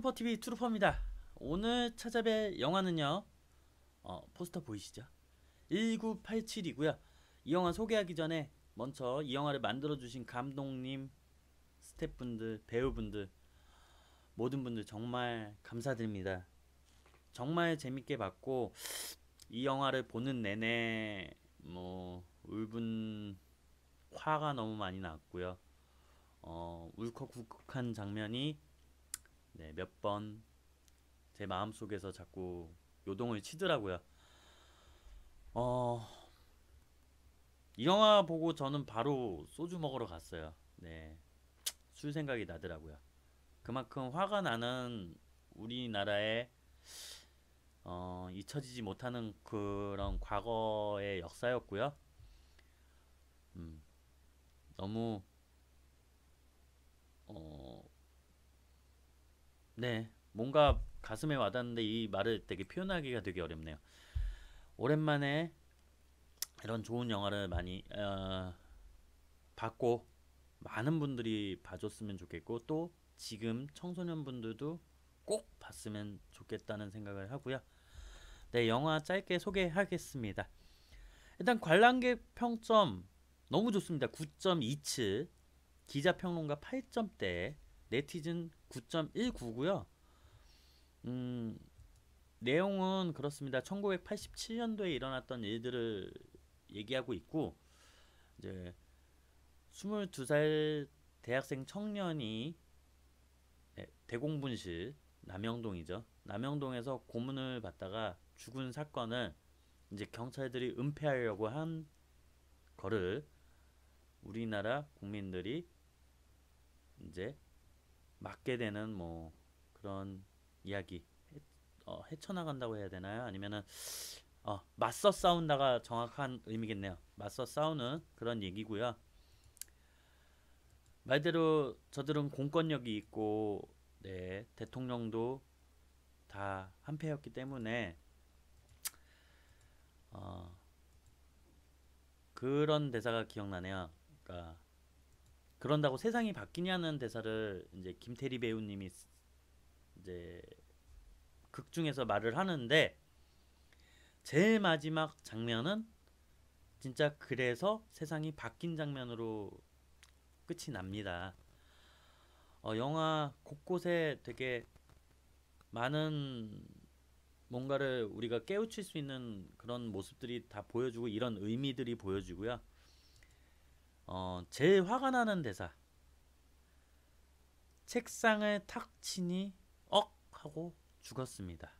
트루퍼TV 트루퍼입니다. 오늘 찾아뵐 영화는요. 어, 포스터 보이시죠? 1987이고요. 이 영화 소개하기 전에 먼저 이 영화를 만들어 주신 감독님, 스태프분들, 배우분들 모든 분들 정말 감사드립니다. 정말 재밌게 봤고 이 영화를 보는 내내 뭐 울분 화가 너무 많이 났고요. 어, 울컥울컥한 장면이 네, 몇 번 제 마음속에서 자꾸 요동을 치더라고요. 어, 이 영화 보고 저는 바로 소주 먹으러 갔어요. 네. 술 생각이 나더라고요. 그만큼 화가 나는 우리나라의 어, 잊혀지지 못하는 그런 과거의 역사였고요. 음, 너무 어, 네, 뭔가 가슴에 와닿는데 이 말을 되게 표현하기가 되게 어렵네요. 오랜만에 이런 좋은 영화를 많이 어, 봤고 많은 분들이 봐줬으면 좋겠고 또 지금 청소년 분들도 꼭 봤으면 좋겠다는 생각을 하고요. 네, 영화 짧게 소개하겠습니다. 일단 관람객 평점 너무 좋습니다. 9.27 기자 평론가 8점대 네티즌 9.19고요. 음, 내용은 그렇습니다. 1987년도에 일어났던 일들을 얘기하고 있고 이제 22살 대학생 청년이 네, 대공분실 남영동이죠. 남영동에서 고문을 받다가 죽은 사건을 이제 경찰들이 은폐하려고 한 거를 우리나라 국민들이 이제 맞게 되는 뭐 그런 이야기 어, 헤쳐나간다고 해야 되나요? 아니면은 어, 맞서 싸운다가 정확한 의미겠네요. 맞서 싸우는 그런 얘기고요. 말대로 저들은 공권력이 있고 네, 대통령도 다 한패였기 때문에 어, 그런 대사가 기억나네요. 그러니까 그런다고 세상이 바뀌냐는 대사를 이제 김태리 배우님이 이제 극 중에서 말을 하는데 제일 마지막 장면은 진짜 그래서 세상이 바뀐 장면으로 끝이 납니다. 어, 영화 곳곳에 되게 많은 뭔가를 우리가 깨우칠 수 있는 그런 모습들이 다 보여주고 이런 의미들이 보여지고요. 어, 제일 화가 나는 대사. 책상을 탁 치니 억 하고 죽었습니다.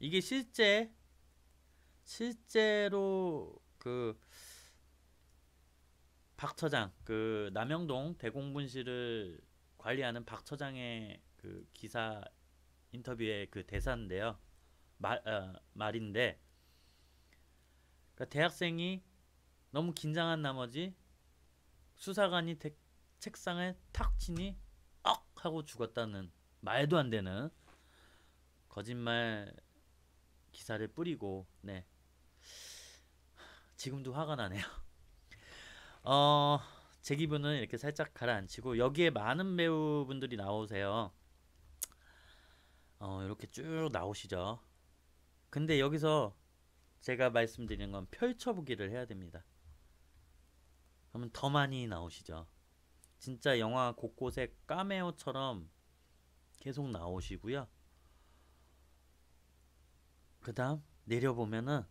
이게 실제 실제로 그 박처장 그 남영동 대공분실을 관리하는 박처장의 그 기사 인터뷰의 그 대사인데요. 말 어, 말인데 그러니까 대학생이 너무 긴장한 나머지 수사관이 대, 책상에 탁 치니 억 하고 죽었다는 말도 안 되는 거짓말 기사를 뿌리고 네 지금도 화가 나네요. 어, 제 기분은 이렇게 살짝 가라앉히고 여기에 많은 배우분들이 나오세요. 어, 이렇게 쭉 나오시죠. 근데 여기서 제가 말씀드리는 건 펼쳐보기를 해야 됩니다. 그러면 더 많이 나오시죠. 진짜 영화 곳곳에 까메오처럼 계속 나오시고요. 그 다음 내려보면은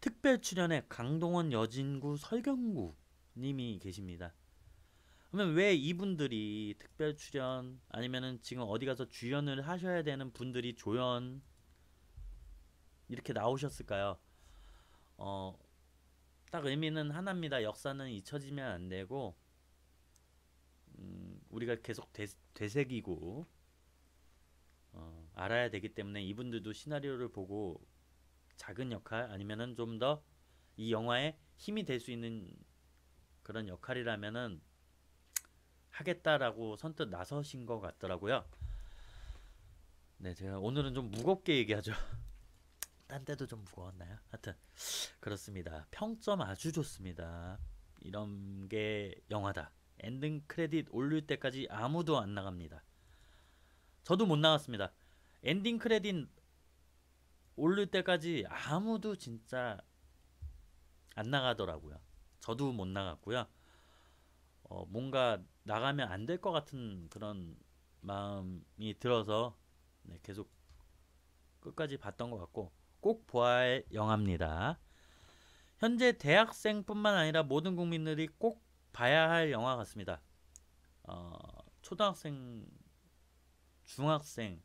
특별 출연에 강동원, 여진구, 설경구 님이 계십니다. 그러면 왜 이분들이 특별 출연 아니면은 지금 어디 가서 주연을 하셔야 되는 분들이 조연 이렇게 나오셨을까요? 어, 딱 의미는 하나입니다. 역사는 잊혀지면 안 되고 음, 우리가 계속 되, 되새기고 어, 알아야 되기 때문에 이분들도 시나리오를 보고 작은 역할 아니면은 좀 더 이 영화에 힘이 될 수 있는 그런 역할이라면은 하겠다라고 선뜻 나서신 것 같더라고요. 네, 제가 오늘은 좀 무겁게 얘기하죠. 딴 때도 좀 무거웠나요? 하여튼 그렇습니다. 평점 아주 좋습니다. 이런 게 영화다. 엔딩 크레딧 올릴 때까지 아무도 안 나갑니다. 저도 못 나갔습니다. 엔딩 크레딧 오를 때까지 아무도 진짜 안 나가더라고요. 저도 못 나갔고요. 어, 뭔가 나가면 안 될 것 같은 그런 마음이 들어서 네, 계속 끝까지 봤던 것 같고 꼭 보아야 할 영화입니다. 현재 대학생뿐만 아니라 모든 국민들이 꼭 봐야 할 영화 같습니다. 어, 초등학생, 중학생,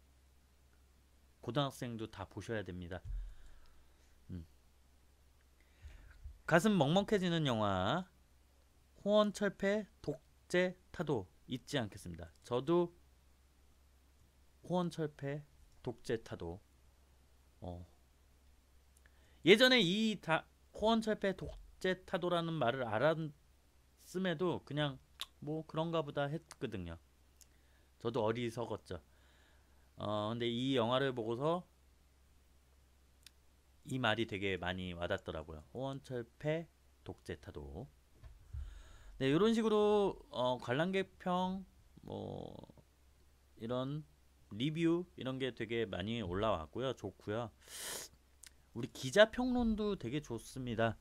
고등학생도 다 보셔야 됩니다. 음. 가슴 먹먹해지는 영화 호원철폐 독재 타도 잊지 않겠습니다. 저도 호원철폐 독재 타도 어. 예전에 이 다, 호원철폐 독재 타도라는 말을 알았음에도 그냥 뭐 그런가 보다 했거든요. 저도 어리석었죠. 어 근데 이 영화를 보고서 이 말이 되게 많이 와닿더라고요. 호원철폐 독재 타도. 네, 이런 식으로 어, 관람객평 뭐 이런 리뷰 이런 게 되게 많이 올라왔고요. 좋고요. 우리 기자 평론도 되게 좋습니다.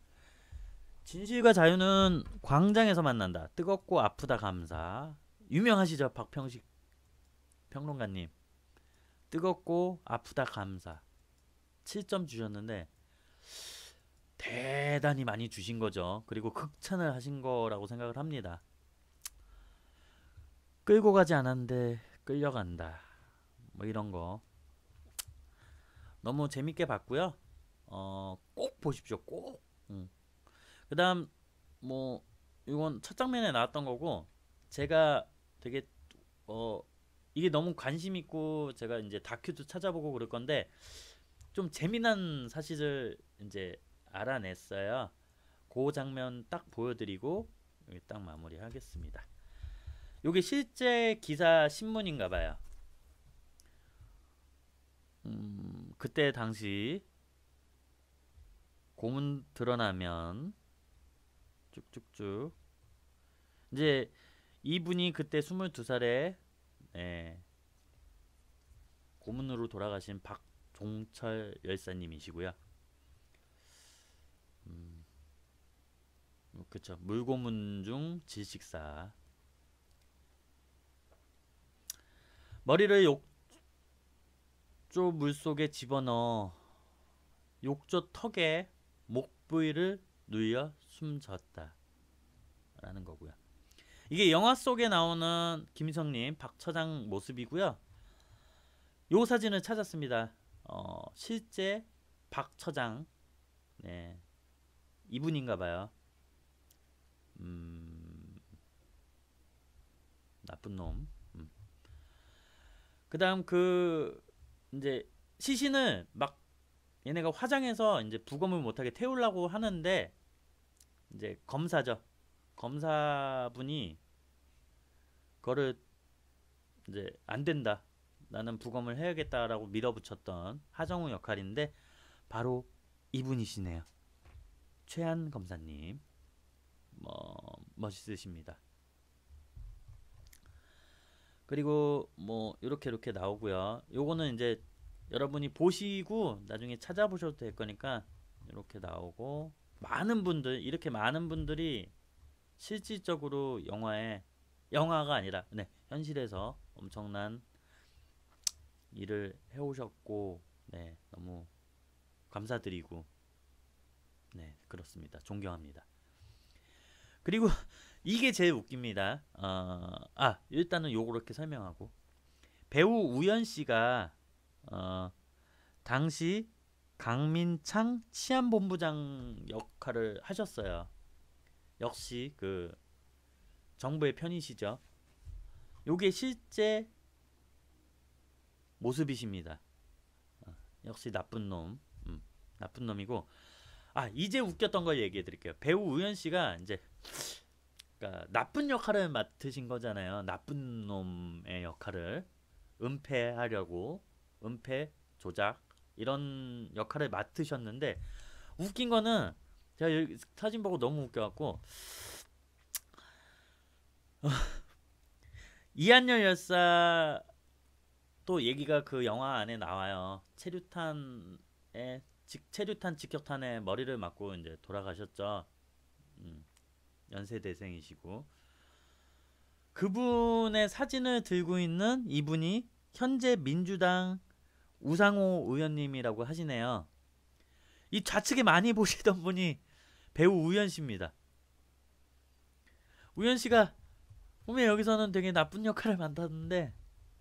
진실과 자유는 광장에서 만난다. 뜨겁고 아프다 감사. 유명하시죠, 박평식 평론가님. 뜨겁고 아프다 감사. 7점 주셨는데 대단히 많이 주신 거죠. 그리고 극찬을 하신 거라고 생각을 합니다. 끌고 가지 않았는데 끌려간다. 뭐 이런 거 너무 재밌게 봤고요. 어, 꼭 보십시오. 꼭. 음. 그다음 뭐 이건 첫 장면에 나왔던 거고 제가 되게 어 이게 너무 관심 있고 제가 이제 다큐도 찾아보고 그럴 건데 좀 재미난 사실을 이제 알아냈어요. 그 장면 딱 보여드리고 여기 딱 마무리하겠습니다. 이게 실제 기사 신문인가 봐요. 음, 그때 당시 고문 드러나면 쭉쭉쭉. 이제 이분이 그때 22살에 예, 고문으로 돌아가신 박종철 열사님이시고요. 음, 그쵸. 물고문 중 질식사. 머리를 욕조 물속에 집어넣어 욕조 턱에 목 부위를 누여 숨졌다 라는 거고요 이게 영화 속에 나오는 김희성님 박처장 모습이고요 요 사진을 찾았습니다 어, 실제 박처장 네, 이분인가 봐요. 음, 나쁜 놈. 음. 그다음 그 이제 시신을 막 얘네가 화장해서 이제 부검을 못하게 태우려고 하는데 이제 검사죠. 검사분이 그거를 이제 안 된다. 나는 부검을 해야겠다라고 밀어붙였던 하정우 역할인데 바로 이분이시네요. 최한 검사님 뭐 멋있으십니다. 그리고 뭐 이렇게 이렇게 나오고요. 요거는 이제 여러분이 보시고 나중에 찾아보셔도 될 거니까 이렇게 나오고 많은 분들 이렇게 많은 분들이 실질적으로 영화에 영화가 아니라 네 현실에서 엄청난 일을 해오셨고 네 너무 감사드리고 네, 그렇습니다. 존경합니다. 그리고 이게 제일 웃깁니다. 어, 아, 일단은 요렇게 설명하고 배우 우연 씨가 어, 당시 강민창 치안본부장 역할을 하셨어요. 역시 그 정부의 편이시죠. 요게 실제 모습이십니다. 어, 역시 나쁜 놈, 음, 나쁜 놈이고 아 이제 웃겼던 걸 얘기해 드릴게요. 배우 우현 씨가 이제 그러니까 나쁜 역할을 맡으신 거잖아요. 나쁜 놈의 역할을 은폐하려고 은폐 조작 이런 역할을 맡으셨는데 웃긴 거는 제가 여기 사진 보고 너무 웃겨갖고 이한열 열사 또 얘기가 그 영화 안에 나와요. 체류탄에 직 체류탄 직격탄에 머리를 맞고 이제 돌아가셨죠. 음, 연세대생이시고 그분의 사진을 들고 있는 이분이 현재 민주당 우상호 의원님이라고 하시네요. 이 좌측에 많이 보시던 분이 배우 우현 씨입니다. 우현 씨가 보면 여기서는 되게 나쁜 역할을 맡았는데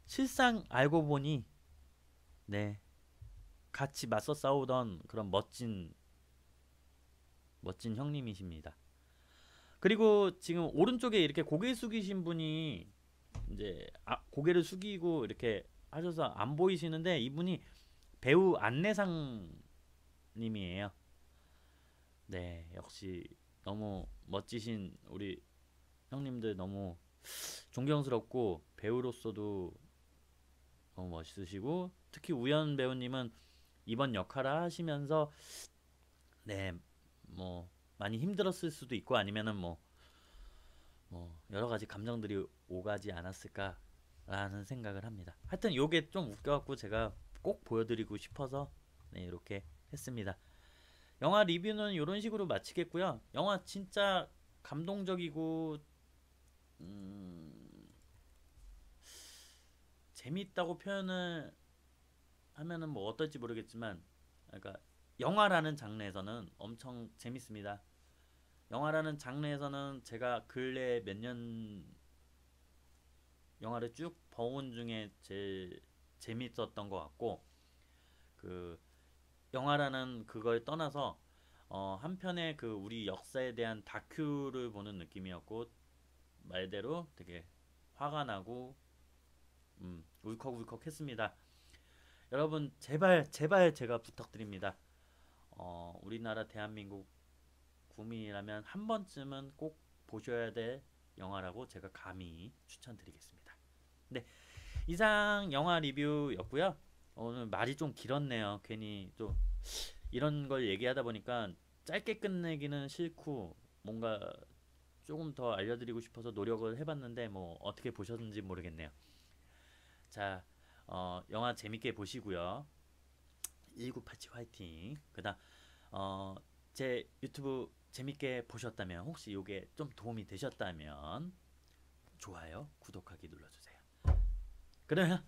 실상 알고 보니 네 같이 맞서 싸우던 그런 멋진 멋진 형님이십니다. 그리고 지금 오른쪽에 이렇게 고개 숙이신 분이 이제 아, 고개를 숙이고 이렇게 하셔서 안 보이시는데 이분이 배우 안내상 님이에요. 네, 역시 너무 멋지신 우리 형님들 너무 존경스럽고 배우로서도 너무 멋있으시고 특히 우연 배우님은 이번 역할을 하시면서 네, 뭐 많이 힘들었을 수도 있고 아니면은 뭐, 뭐 여러 가지 감정들이 오가지 않았을까 라는 생각을 합니다. 하여튼 요게 좀 웃겨갖고 제가 꼭 보여드리고 싶어서 네, 이렇게 했습니다. 영화 리뷰는 이런 식으로 마치겠고요. 영화 진짜 감동적이고 음, 재밌다고 표현을 하면은 뭐 어떨지 모르겠지만 그러니까 영화라는 장르에서는 엄청 재밌습니다. 영화라는 장르에서는 제가 근래 몇년 영화를 쭉 봐온 중에 제일 재밌었던 것 같고 그 영화라는 그걸 떠나서 어, 한편의 그 우리 역사에 대한 다큐를 보는 느낌이었고 말대로 되게 화가 나고 음, 울컥울컥했습니다. 여러분 제발 제발 제가 부탁드립니다. 어, 우리나라 대한민국 국민이라면 한 번쯤은 꼭 보셔야 될 영화라고 제가 감히 추천드리겠습니다. 네, 이상 영화 리뷰였고요. 오늘 말이 좀 길었네요. 괜히 좀 이런 걸 얘기하다 보니까 짧게 끝내기는 싫고 뭔가 조금 더 알려드리고 싶어서 노력을 해봤는데 뭐 어떻게 보셨는지 모르겠네요. 자, 어, 영화 재밌게 보시고요. 1987 화이팅. 그다음 어, 제 유튜브 재밌게 보셨다면 혹시 이게 좀 도움이 되셨다면 좋아요, 구독하기 눌러주세요. 그러면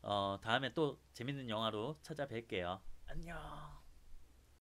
어, 다음에 또 재밌는 영화로 찾아뵐게요. 안녕.